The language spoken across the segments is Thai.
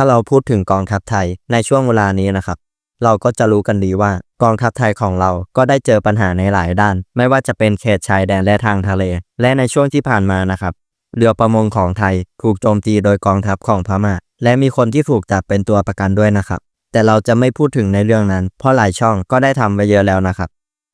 ถ้าเราพูดถึงกองทัพไทยในช่วงเวลานี้นะครับ เราก็จะรู้กันดีว่ากองทัพไทยของเราก็ได้เจอปัญหาในหลายด้าน ไม่ว่าจะเป็นเขตชายแดนและทางทะเล และในช่วงที่ผ่านมานะครับ เรือประมงของไทยถูกโจมตีโดยกองทัพของพม่า และมีคนที่ถูกจับเป็นตัวประกันด้วยนะครับ แต่เราจะไม่พูดถึงในเรื่องนั้น เพราะหลายช่องก็ได้ทำไว้เยอะแล้วนะครับ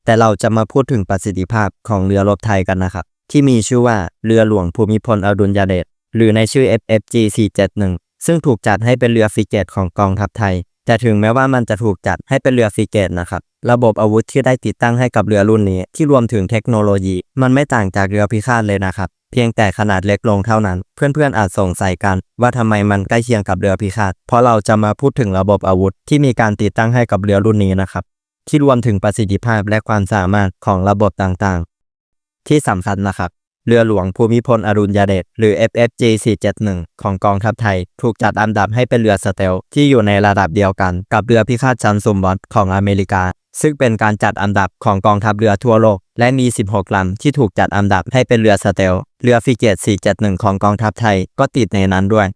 แต่เราจะมาพูดถึงประสิทธิภาพของเรือรบไทยกันนะครับ ที่มีชื่อว่าเรือหลวงภูมิพลอดุลยเดชหรือในชื่อ FFG 471 ซึ่งถูกจัดให้เป็นเรือฟริเกตของกองทัพไทย แต่ถึงแม้ว่ามันจะถูกจัดให้เป็นเรือฟริเกตนะครับ ระบบอาวุธที่ได้ติดตั้งให้กับเรือรุ่นนี้ ที่รวมถึงเทคโนโลยี มันไม่ต่างจากเรือพิฆาตเลยนะครับ เพียงแต่ขนาดเล็กลงเท่านั้น เพื่อนๆอาจสงสัยกัน ว่าทำไมมันใกล้เคียงกับเรือพิฆาต เพราะเราจะมาพูดถึงระบบอาวุธ ที่มีการติดตั้งให้กับเรือรุ่นนี้นะครับ ที่รวมถึงประสิทธิภาพและความสามารถของระบบต่างๆ ที่สำคัญนะครับ เรือหลวงภูมิพลอดุลยเดชหรือ FFG 471 ของกองทัพไทย ถูกจัดอันดับให้เป็นเรือสเตลท์ที่อยู่ในระดับเดียวกันกับเรือพิฆาตชันซุมบอสของอเมริกา ซึ่งเป็นการจัดอันดับของกองทัพเรือทั่วโลก และมี 16 ลำที่ถูกจัดอันดับให้เป็นเรือสเตลท์เรือฟิเกต 471 ของกองทัพไทยก็ติดในนั้นด้วย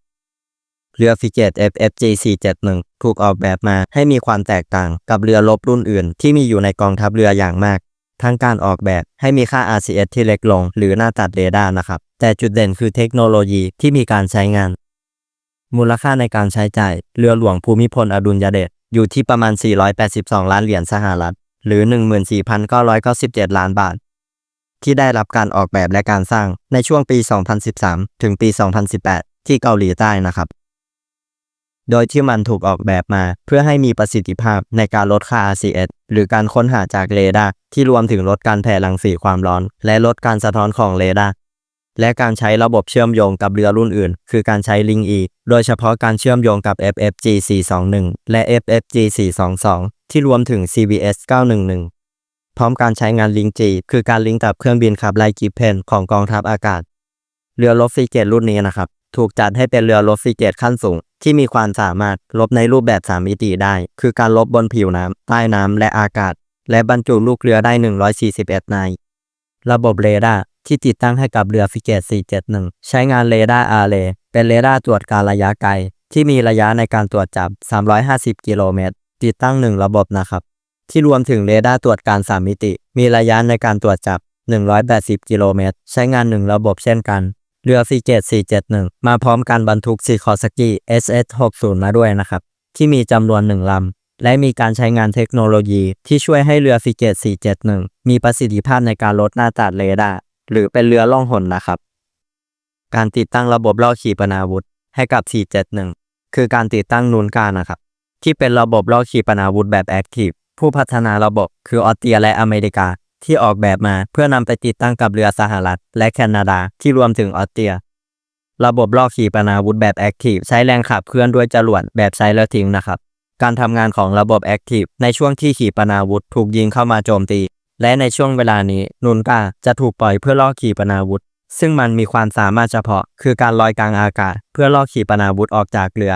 เรือฟิเกต FFG 471 ถูกออกแบบมาให้มีความแตกต่างกับเรือรบรุ่นอื่นที่มีอยู่ในกองทัพเรืออย่างมาก ทั้งการออกแบบให้มีค่า RCS ที่เล็กลง หรือหน้าตัดเรดาร์นะครับ แต่จุดเด่นคือเทคโนโลยีที่มีการใช้งาน มูลค่าในการใช้จ่าย เรือหลวงภูมิพลอดุลยเดชอยู่ที่ประมาณ 482 ล้านเหรียญสหรัฐ หรือ 14,997 ล้านบาท ที่ได้รับการออกแบบและการสร้างในช่วงปี 2013 ถึงปี 2018 ที่เกาหลีใต้นะครับ โดยที่มันถูกออกแบบมาเพื่อให้มีประสิทธิภาพในการลดค่า RCS หรือการค้นหาจากเรดาร์ที่รวมถึงลดการแผ่รังสีความร้อน และลดการสะท้อนของเรดาร์และการใช้ระบบเชื่อมโยงกับเรือรุ่นอื่น คือการใช้ Link E โดยเฉพาะการเชื่อมโยงกับ FFG 421 และ FFG 422 ที่รวมถึง CBS 911 พร้อมการใช้งาน Link G คือการลิงก์กับเครื่องบินขับไล่กิฟเพนของกองทัพอากาศ เรือรบฟริเกตรุ่นนี้นะครับ ถูกจัดให้เป็นเรือรบฟริเกตขั้นสูง ที่มีความสามารถลบในรูปแบบ 3 มิติได้ คือการลบบนผิวน้ำใต้น้ำและอากาศ และบรรจุลูกเรือได้ 141นายระบบเรดาร์ที่ติดตั้งให้กับเรือฟิเกต 471 ใช้งานเรดาร์อาร์เรเป็นเรดาร์ตรวจการระยะไกล ที่มีระยะในการตรวจจับ 350 กิโลเมตร ติดตั้ง 1 ระบบนะครับ ที่รวมถึงเรดาร์ตรวจการ 3 มิติ มีระยะในการตรวจจับ 180 กิโลเมตร ใช้งาน 1 ระบบเช่นกัน เรือฟริเกต471 มาพร้อมการบรรทุกซีคอสกี้ SS60 มาด้วยนะครับ ที่มีจำนวน1ลำ และมีการใช้งานเทคโนโลยีที่ช่วยให้เรือฟริเกต471 มีประสิทธิภาพในการลดหน้าตัดเรดาร์หรือเป็นเรือล่องหนนะครับ การติดตั้งระบบล่อขีปนาวุธให้กับ 471 คือการติดตั้งนูนการนะครับ ที่เป็นระบบล่อขีปนาวุธแบบแอคทีฟผู้พัฒนาระบบคือออสเตรียและอเมริกา ที่ออกแบบมาเพื่อนำไปติดตั้งกับเรือสหรัฐ และแคนาดาที่รวมถึงออสเตรีย ระบบล่อขีปนาวุธแบบแอคทีฟใช้แรงขับเคลื่อนด้วยจรวดแบบใช้แล้วทิ้งนะครับ การทำงานของระบบแอคทีฟในช่วงที่ขีปนาวุธถูกยิงเข้ามาโจมตี และในช่วงเวลานี้นุนกาจะถูกปล่อยเพื่อล่อขีปนาวุธซึ่งมันมีความสามารถเฉพาะ คือการลอยกลางอากาศ เพื่อล่อขีปนาวุธออกจากเรือ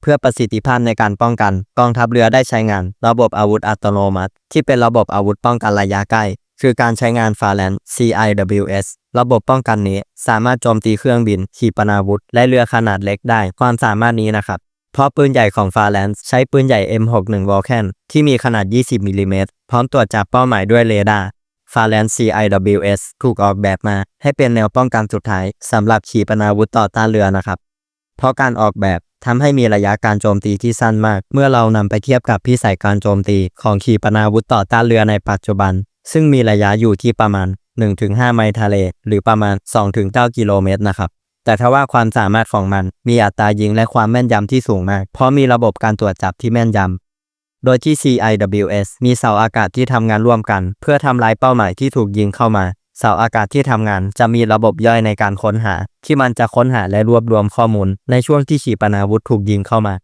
เพื่อประสิทธิภาพในการป้องกัน กองทัพเรือได้ใช้งาน ระบบอาวุธอัตโนมัติ ที่เป็นระบบอาวุธป้องกันระยะใกล้ คือการใช้งาน f a l a n CIWS ระบบป้องกันนี้ สามารถโจมตีเครื่องบิน ขีปนาวุธ และเรือขนาดเล็กได้ ความสามารถนี้นะครับเพราะปืนใหญ่ของ f a l a n ใช้ปืนใหญ่ M61 Vulcan ที่มีขนาด 20มิลลิเมตรพร้อมตรวจจับเป้าหมายด้วยเรดาร์ f a l a n CIWS ถูกออกแบบมา ให้เป็นแนวป้องกันสุดท้ายสำหรับขีปนาวุธต่อต้านเรือนะครับ เพราะการออกแบบ ทำให้มีระยะการโจมตีที่สั้นมาก เมื่อเรานำไปเทียบกับพิสัยการโจมตีของขีปนาวุธต่อต้านเรือในปัจจุบัน ซึ่งมีระยะอยู่ที่ประมาณ 1-5 ไมล์ทะเล หรือประมาณ 2-9 กิโลเมตรนะครับแต่ถ้าว่าความสามารถของมันมีอัตรายิงและความแม่นยำที่สูงมาก เพราะมีระบบการตรวจจับที่แม่นยำ โดยที่ CIWS มีเสาอากาศที่ทำงานร่วมกัน เพื่อทำลายเป้าหมายที่ถูกยิงเข้ามา เสาอากาศที่ทำงานจะมีระบบย่อยในการค้นหา ที่มันจะค้นหาและรวบรวมข้อมูล ในช่วงที่ขีปนาวุธถูกยิงเข้ามา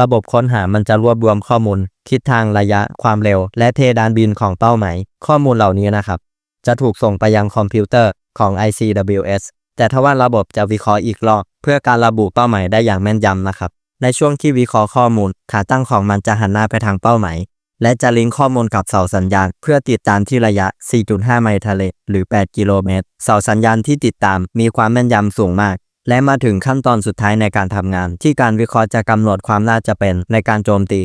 ระบบค้นหามันจะรวบรวมข้อมูล ทิศทางระยะความเร็ว และเพดานบินของเป้าหมาย ข้อมูลเหล่านี้นะครับ จะถูกส่งไปยังคอมพิวเตอร์ของ ICWS แต่ถ้าว่าระบบจะวิเคราะห์อีกรอบเพื่อการระบุเป้าหมายได้อย่างแม่นยำนะครับ ในช่วงที่วิเคราะห์ข้อมูล ขาตั้งของมันจะหันหน้าไปทางเป้าหมาย และจะลิงก์ข้อมูลกับเสาสัญญาณ เพื่อติดตามที่ระยะ 4.5 ไมล์ทะเล หรือ 8 กิโลเมตร เสาสัญญาณที่ติดตามมีความแม่นยำสูงมาก และมาถึงขั้นตอนสุดท้ายในการทำงาน ที่การวิเคราะห์จะกำหนดความน่าจะเป็นในการโจมตี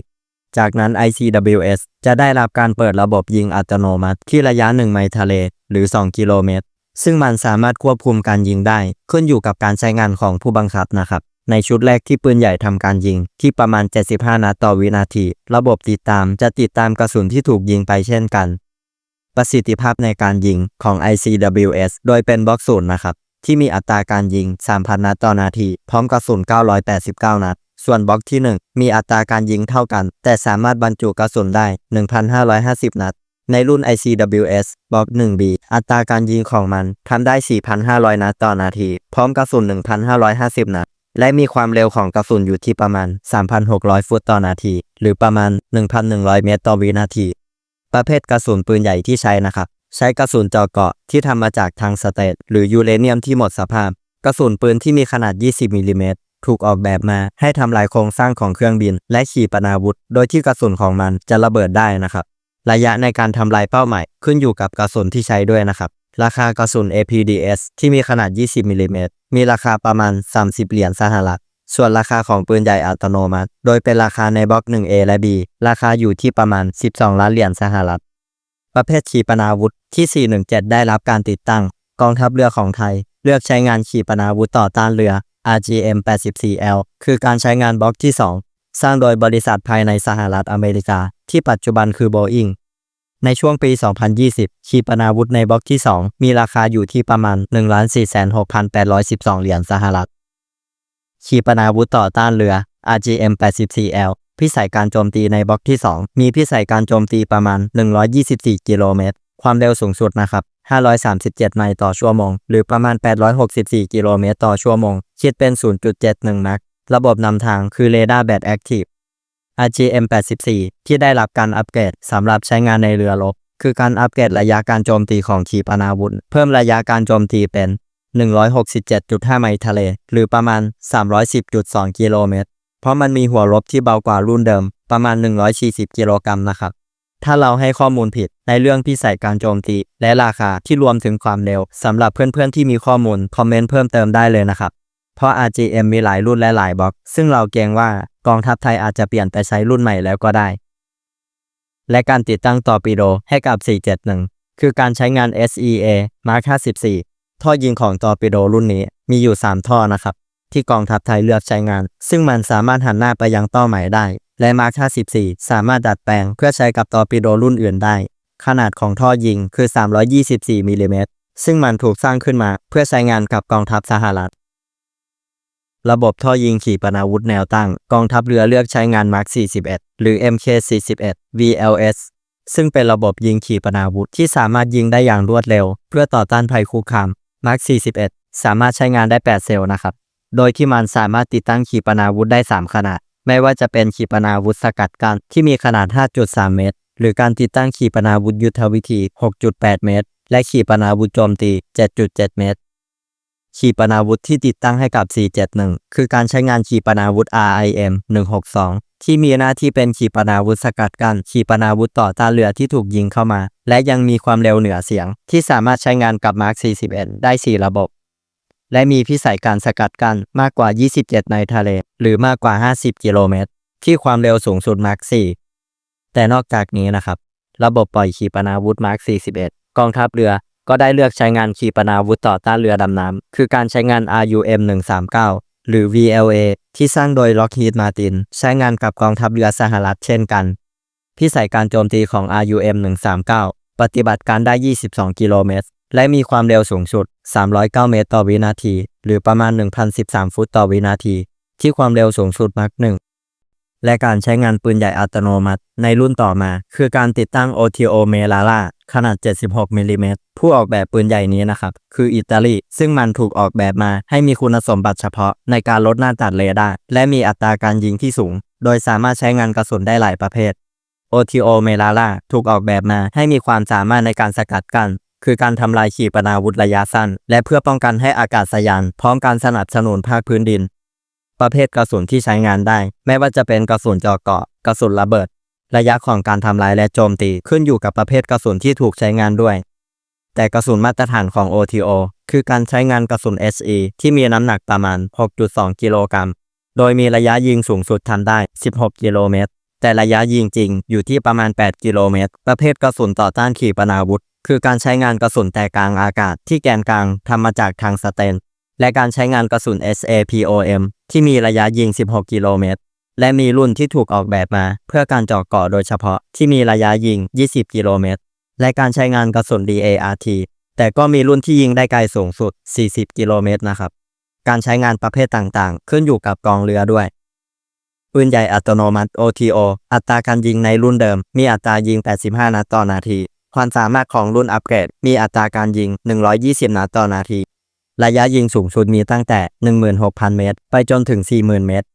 จากนั้น ICWS จะได้รับการเปิดระบบยิงอัตโนมัติ ที่ระยะ 1 ไมล์ทะเล หรือ 2 กิโลเมตร ซึ่งมันสามารถควบคุมการยิงได้ ขึ้นอยู่กับการใช้งานของผู้บังคับนะครับ ในชุดแรกที่ปืนใหญ่ทำการยิง ที่ประมาณ 75 นัดต่อวินาที ระบบติดตามจะติดตามกระสุนที่ถูกยิงไปเช่นกัน ประสิทธิภาพในการยิงของ ICWS โดยเป็นบล็อกศูนย์นะครับ ที่มีอัตราการยิง 3,000 นัดต่อนาที พร้อมกระสุน 989 นัด ส่วนบล็อกที่ 1 มีอัตราการยิงเท่ากัน แต่สามารถบรรจุกระสุนได้ 1,550 นัด ในรุ่น ICWS บล็อก 1B อัตราการยิงของมันทำได้ 4,500 นัดต่อนาที พร้อมกระสุน 1,550 นัด และมีความเร็วของกระสุนอยู่ที่ประมาณ 3,600 ฟุตต่อนาที หรือประมาณ 1,100 เมตรต่อวินาที ประเภทกระสุนปืนใหญ่ที่ใช้นะครับ ใช้กระสุนเจาะเกาะที่ทำมาจากทางสเตทหรือยูเรเนียมที่หมดสภาพ กระสุนปืนที่มีขนาด 20มิลลิเมตรถูกออกแบบมาให้ทำลายโครงสร้างของเครื่องบิน และขีปนาวุธ โดยที่กระสุนของมันจะระเบิดได้นะครับ ระยะในการทำลายเป้าหมายขึ้นอยู่กับกระสุนที่ใช้ด้วยนะครับ ราคากระสุน APDS ที่มีขนาด 20มิลลิเมตรมีราคาประมาณ 30 เหรียญสหรัฐ ส่วนราคาของปืนใหญ่อัตโนมัติ โดยเป็นราคาในบล็อก 1A และ B ราคาอยู่ที่ประมาณ 12 ล้านเหรียญสหรัฐ ประเภทขีปนาวุธที่ 417 ได้รับการติดตั้ง กองทัพเรือของไทย เลือกใช้งานขีปนาวุธต่อต้านเรือ RGM 84L คือการใช้งานบล็อกที่ 2 สร้างโดยบริษัทภายในสหรัฐอเมริกา ที่ปัจจุบันคือ Boeing ในช่วงปี 2020 ขีปนาวุธในบล็อกที่ 2 มีราคาอยู่ที่ประมาณ 146,812 เหรียญสหรัฐ ขีปนาวุธต่อต้านเรือ RGM 84L พิสัยการโจมตีในบล็อกที่ 2 มีพิสัยการโจมตีประมาณ 124 กิโลเมตร ความเร็วสูงสุดนะครับ 537 ไมล์ต่อชั่วโมง หรือประมาณ 864 กิโลเมตรต่อชั่วโมง คิดเป็น 0.71มัก ระบบนำทางคือเรดาร์แบตแอคทีฟ RGM 84 ที่ได้รับการอัปเกรดสำหรับใช้งานในเรือรบ คือการอัปเกรดระยะการโจมตีของขีปนาวุธ เพิ่มระยะการโจมตีเป็น 167.5 ไมล์ทะเล หรือประมาณ 310.2 กิโลเมตร เพราะมันมีหัวรบที่เบากว่ารุ่นเดิม ประมาณ 140 กิโลกรัมนะครับ ถ้าเราให้ข้อมูลผิดในเรื่องพิสัยการโจมตี และราคาที่รวมถึงความเร็วสำหรับเพื่อนๆที่มีข้อมูลคอมเมนต์เพิ่มเติมได้เลยนะครับ เพราะ RGM มีหลายรุ่นและหลายบล็อก ซึ่งเราเกรงว่ากองทัพไทยอาจจะเปลี่ยนไปใช้รุ่นใหม่แล้วก็ได้ และการติดตั้งต่อปิโดให้กับ 471 คือการใช้งาน SEA Mark 54 ท่อยิงของต่อปิโดรุ่นนี้มีอยู่ 3 ท่อนะครับ ที่กองทัพไทยเลือกใช้งาน ซึ่งมันสามารถหันหน้าไปยังเป้าหมายได้ และ Mark 54 สามารถดัดแปลงเพื่อใช้กับต่อปิโดรุ่นอื่นได้ ขนาดของท่อยิงคือ 324มิลลิเมตรซึ่งมันถูกสร้างขึ้นมาเพื่อใช้งานกับกองทัพสหรัฐ ระบบท่อยิงขีปนาวุธแนวตั้ง กองทัพเรือเลือกใช้งาน Mark 41 หรือ MK 41 VLS ซึ่งเป็นระบบยิงขีปนาวุธที่สามารถยิงได้อย่างรวดเร็ว เพื่อต่อต้านภัยคุกคาม Mark 41 สามารถใช้งานได้ 8 เซลล์นะครับ โดยที่มันสามารถติดตั้งขีปนาวุธได้ 3 ขนาด ไม่ว่าจะเป็นขีปนาวุธสกัดกันที่มีขนาด 5.3 เมตร หรือการติดตั้งขีปนาวุธยุทธวิธี 6.8 เมตร และขีปนาวุธโจมตี 7.7 เมตร ขีปนาวุธที่ติดตั้งให้กับ 471 คือการใช้งานขีปนาวุธ RIM 162 ที่มีหน้าที่เป็นขีปนาวุธสกัดกั้นขีปนาวุธต่อต้านเรือที่ถูกยิงเข้ามา และยังมีความเร็วเหนือเสียง ที่สามารถใช้งานกับ Mark 41 ได้ 4 ระบบ และมีพิสัยการสกัดกั้นมากกว่า 27 ในทะเล หรือมากกว่า 50 กิโลเมตร ที่ความเร็วสูงสุด Mark 4 แต่นอกจากนี้นะครับ ระบบปล่อยขีปนาวุธ Mark 41 กองทัพเรือ ก็ได้เลือกใช้งานขีปนาวุธต่อต้านเรือดำน้ำ คือการใช้งาน RUM 139 หรือ VLA ที่สร้างโดย Lockheed Martin ใช้งานกับกองทัพเรือสหรัฐเช่นกัน พิสัยการโจมตีของ RUM 139 ปฏิบัติการได้ 22 กิโลเมตร และมีความเร็วสูงสุด 309 เมตรต่อวินาที หรือประมาณ 1,013 ฟุตต่อวินาที ที่ความเร็วสูงสุดมักหนึ่ง และการใช้งานปืนใหญ่อัตโนมัติ ในรุ่นต่อมา คือการติดตั้ง OTO m e l a r a ขนาด 76 มิลลิเมตร ผู้ออกแบบปืนใหญ่นี้นะครับ คืออิตาลี ซึ่งมันถูกออกแบบมาให้มีคุณสมบัติเฉพาะในการลดหน้าตัดเรดาร์และมีอัตราการยิงที่สูง โดยสามารถใช้งานกระสุนได้หลายประเภท OTO m e l a r a ถูกออกแบบมาให้มีความสามารถในการสกัดกั้นคือการทำลายขีปนาวุธระยะสั้น และเพื่อป้องกันให้อากาศยาน พร้อมการสนับสนุนภาคพื้นดิน ประเภทกระสุนที่ใช้งานได้ ไม่ว่าจะเป็นกระสุนจาะเกาะกระสุนระเบิด ระยะของการทำลายและโจมตีขึ้นอยู่กับประเภทกระสุนที่ถูกใช้งานด้วย แต่กระสุนมาตรฐานของ OTO คือการใช้งานกระสุน SE ที่มีน้ำหนักประมาณ 6.2 กิโลกรัม โดยมีระยะยิงสูงสุดทำได้ 16 กิโลเมตร แต่ระยะยิงจริงอยู่ที่ประมาณ 8 กิโลเมตร ประเภทกระสุนต่อต้านขีปนาวุธ คือการใช้งานกระสุนแต่กลางอากาศที่แกนกลางทำมาจากทางสเตน และการใช้งานกระสุน SAPOM ที่มีระยะยิง 16 กิโลเมตร และมีรุ่นที่ถูกออกแบบมา เพื่อการเจาะเกาะโดยเฉพาะที่มีระยะยิง 20 กิโลเมตร และการใช้งานกระสุน DART แต่ก็มีรุ่นที่ยิงได้ไกลสูงสุด 40 กิโลเมตรนะครับ การใช้งานประเภทต่างๆ ขึ้นอยู่กับกองเรือด้วย ปืนใหญ่อัตโนมัติ OTO อัตราการยิงในรุ่นเดิม มีอัตรายิง 85 นัดต่อนาที ความสามารถของรุ่นอัปเกรด มีอัตราการยิง 120 นัดต่อนาที ระยะยิงสูงสุดมีตั้งแต่ 16,000 เมตร ไปจนถึง 40,000 เมตร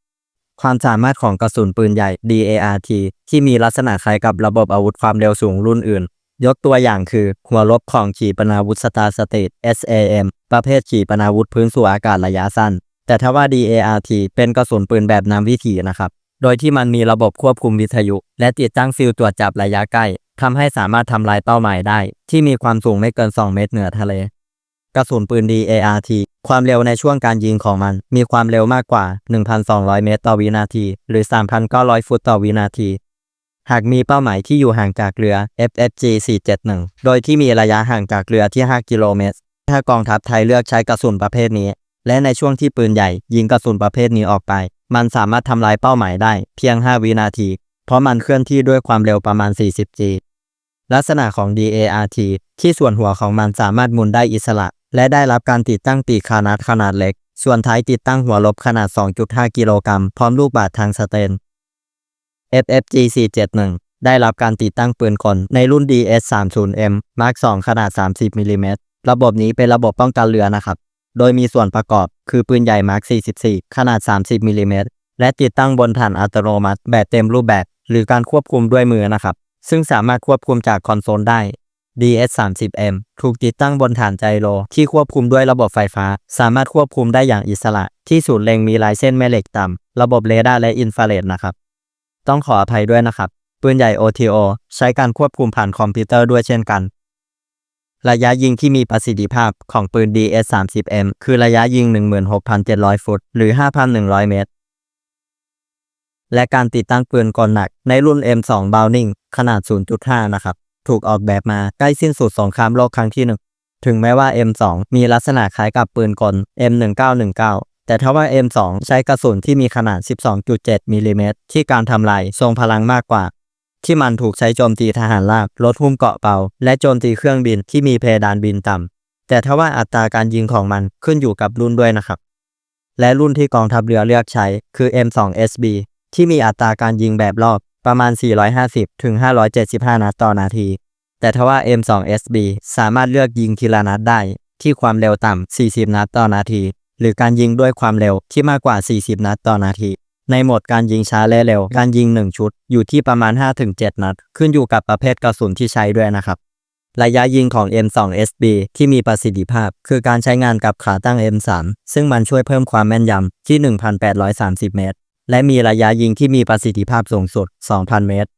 ความสามารถของกระสุนปืนใหญ่ DART ที่มีลักษณะคล้ายกับระบบอาวุธความเร็วสูงรุ่นอื่น ยกตัวอย่างคือ หัวลบของขีปนาวุธสตาร์สเตท SAM ประเภทขีปนาวุธพื้นสู่อากาศระยะสั้น แต่ถ้าว่า DART เป็นกระสุนปืนแบบนำวิถีนะครับ โดยที่มันมีระบบควบคุมวิทยุ และติดตั้งฟิลตรวจจับระยะใกล้ทำให้สามารถทำลายเป้าหมายได้ ที่มีความสูงไม่เกิน 2 เมตรเหนือทะเล กระสุนปืน DART ความเร็วในช่วงการยิงของมัน มีความเร็วมากกว่า 1,200 เมตรต่อวินาที หรือ 3,900 ฟุตต่อวินาที หากมีเป้าหมายที่อยู่ห่างจากเรือ FFG 471 โดยที่มีระยะห่างจากเรือที่ 5 กิโลเมตร ถ้ากองทัพไทยเลือกใช้กระสุนประเภทนี้ และในช่วงที่ปืนใหญ่ ยิงกระสุนประเภทนี้ออกไป มันสามารถทำลายเป้าหมายได้เพียง 5 วินาที เพราะมันเคลื่อนที่ด้วยความเร็วประมาณ 40 G ลักษณะของ DART ที่ส่วนหัวของมันสามารถหมุนได้อิสระ และได้รับการติดตั้งปีกคานัดขนาดเล็ก ส่วนท้ายติดตั้งหัวลบขนาด 2.5 กิโลกรัมพร้อมลูกบาศก์ทางสเตน FFG 471 ได้รับการติดตั้งปืนกลในรุ่น DS 30M Mark 2ขนาด 30มิลลิเมตรระบบนี้เป็นระบบป้องกันเรือนะครับ โดยมีส่วนประกอบคือปืนใหญ่ Mark 44 ขนาด 30มิลลิเมตรและติดตั้งบนฐานอัตโนมัติแบบเต็มรูปแบบ หรือการควบคุมด้วยมือนะครับ ซึ่งสามารถควบคุมจากคอนโซลได้ DS 30M ถูกติดตั้งบนฐานไจโร ที่ควบคุมด้วยระบบไฟฟ้า สามารถควบคุมได้อย่างอิสระ ที่ศูนย์เล็งมีลายเส้นแม่เหล็กต่ำ ระบบเรดาร์และอินฟราเรดนะครับ ต้องขออภัยด้วยนะครับ ปืนใหญ่ OTO ใช้การควบคุมผ่านคอมพิวเตอร์ด้วยเช่นกัน ระยะยิงที่มีประสิทธิภาพของปืน DS 30M คือระยะยิง 16,700 ฟุต หรือ 5,100 เมตร และการติดตั้งปืนกลหนักในรุ่น M2 Browning ขนาด 0.5 นะครับ ถูกออกแบบมาใกล้สิ้นสุดสงครามโลกครั้งที่หนึ่งถึงแม้ว่า M2 มีลักษณะคล้ายกับปืนกล M1919 แต่ถ้าว่า M2 ใช้กระสุนที่มีขนาด 12.7มิลลิเมตรที่การทำลายทรงพลังมากกว่า ที่มันถูกใช้โจมตีทหารราบลดหุ้มเกาะเปาและโจมตีเครื่องบินที่มีเพดานบินต่ำแต่ถ้าว่าอัตราการยิงของมันขึ้นอยู่กับรุ่นด้วยนะครับ และรุ่นที่กองทัพเรือเลือกใช้คือ M2SB ที่มีอัตราการยิงแบบรอบ ประมาณ 450 ถึง 575 นัดต่อนาที แต่ถ้าว่า M2SB สามารถเลือกยิงทีละนัดได้ ที่ความเร็วต่ำ 40 นัดต่อนาที หรือการยิงด้วยความเร็วที่มากกว่า 40 นัดต่อนาที ในโหมดการยิงช้าและเร็ว การยิง 1 ชุด อยู่ที่ประมาณ 5-7 นัด ขึ้นอยู่กับประเภทกระสุนที่ใช้ด้วยนะครับระยะยิงของ M2SB ที่มีประสิทธิภาพ คือการใช้งานกับขาตั้ง M3 ซึ่งมันช่วยเพิ่มความแม่นยำที่ 1,830 เมตร และมีระยะยิงที่มีประสิทธิภาพสูงสุด 2,000 เมตร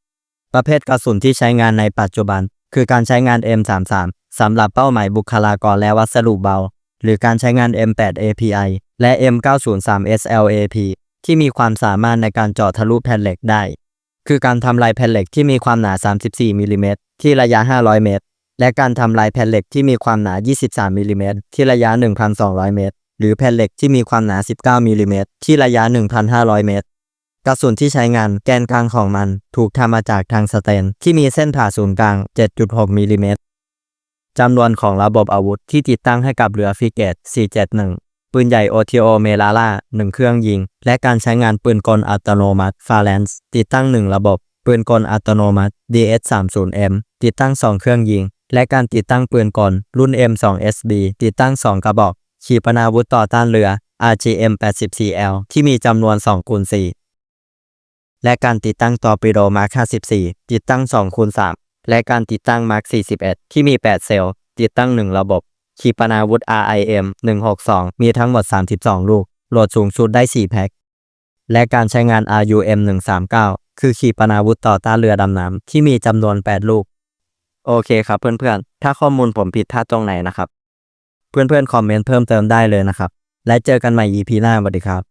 ประเภทกระสุนที่ใช้งานในปัจจุบัน คือการใช้งาน M33 สำหรับเป้าหมายบุคลากรและวัสดุเบา หรือการใช้งาน M8 API และ M903 SLAP ที่มีความสามารถในการเจาะทะลุแผ่นเหล็กได้ คือการทำลายแผ่นเหล็กที่มีความหนา 34มิลลิเมตรที่ระยะ 500 เมตร และการทำลายแผ่นเหล็กที่มีความหนา 23มิลลิเมตรที่ระยะ 1,200 เมตร หรือแผ่นเหล็กที่มีความหนา 19มิลลิเมตรที่ระยะ 1,500 เมตร กระสุนที่ใช้งานแกนกลางของมันถูกทำมาจากทางสเตน ที่มีเส้นผ่าศูนย์กลาง 7.6มิลลิเมตรจำนวนของระบบอาวุธที่ติดตั้งให้กับเรือฟริเกต 471 ปืนใหญ่ OTO เมลาล่า1เครื่องยิง และการใช้งานปืนกลอัตโนมัติ f a l a n c e ติดตั้ง 1 ระบบ ปืนกลอัตโนมัติ DS30M ติดตั้ง 2 เครื่องยิง และการติดตั้งปืนกลรุ่น M2SB ติดตั้ง 2 กระบอก ขีปนาวุธต่อต้านเรือ RGM-84L ที่มีจำนวน2คูณ4และการติดตั้งตอร์ปิโดมาร์ค54 ติดตั้ง2คูณ3และการติดตั้งมาร์ค41 ที่มี 8 เซลล์ ติดตั้ง 1 ระบบ ขีปนาวุธ RIM 162 มีทั้งหมด 32 ลูก โหลดสูงสุดได้ 4 แพ็ค และการใช้งาน RUM 139 คือขีปนาวุธต่อต้านเรือดำน้ำที่มีจำนวน 8 ลูก โอเคครับเพื่อนๆ ถ้าข้อมูลผมผิดพลาดตรงไหนนะครับ เพื่อนๆคอมเมนต์เพิ่มเติมได้เลยนะครับ และเจอกันใหม่ EP หน้าสวัสดีครับ